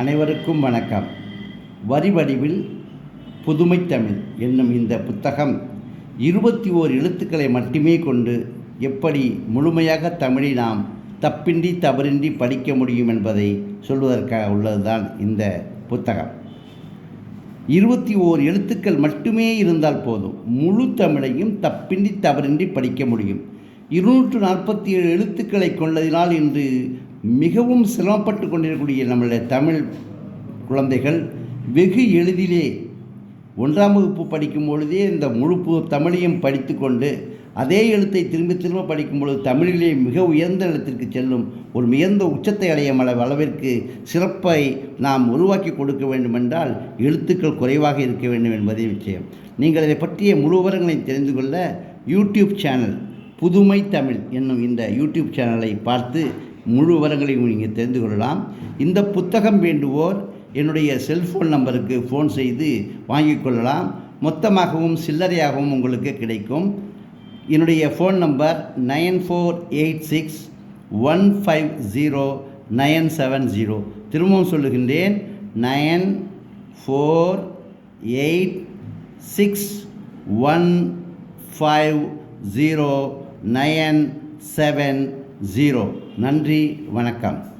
அனைவருக்கும் வணக்கம். வரி வடிவில் புதுமை தமிழ் என்னும் இந்த புத்தகம் இருபத்தி ஓர் எழுத்துக்களை மட்டுமே கொண்டு எப்படி முழுமையாக தமிழை நாம் தப்பின்றி தவறின்றி படிக்க முடியும் என்பதை சொல்வதற்காக உள்ளதுதான் இந்த புத்தகம். இருபத்தி ஓர் எழுத்துக்கள் மட்டுமே இருந்தால் போதும் முழு தமிழையும் தப்பின்றி தவறின்றி படிக்க முடியும். இருநூற்று நாற்பத்தி ஏழு எழுத்துக்களை கொண்டதினால் இன்று மிகவும் சிரமப்பட்டு கொண்டிருக்கக்கூடிய நம்மளுடைய தமிழ் குழந்தைகள் வெகு எளிதிலே ஒன்றாம் வகுப்பு படிக்கும் பொழுதே இந்த முழு தமிழையும் படித்து கொண்டு அதே எழுத்தை திரும்ப திரும்ப படிக்கும் பொழுது தமிழிலே மிக உயர்ந்த எழுத்திற்கு செல்லும் ஒரு உயர்ந்த உச்சத்தை அடையும் அளவு அளவிற்கு சிறப்பை நாம் உருவாக்கி கொடுக்க வேண்டுமென்றால் எழுத்துக்கள் குறைவாக இருக்க வேண்டும் என்பதே விஷயம். நீங்கள் இதை பற்றிய முழு விவரங்களை தெரிந்து கொள்ள யூடியூப் சேனல் புதுமை தமிழ் என்னும் இந்த யூடியூப் சேனலை பார்த்து முழு விவரங்களையும் நீங்கள் தெரிந்து கொள்ளலாம். இந்த புத்தகம் வேண்டுவோர் என்னுடைய செல்ஃபோன் நம்பருக்கு ஃபோன் செய்து வாங்கிக் கொள்ளலாம். மொத்தமாகவும் சில்லறையாகவும் உங்களுக்கு கிடைக்கும். என்னுடைய phone number nine four eight six one five zero nine seven zero. திரும்பவும் சொல்லுகின்றேன் nine four eight six one five zero nine seven zero. நன்றி வணக்கம்.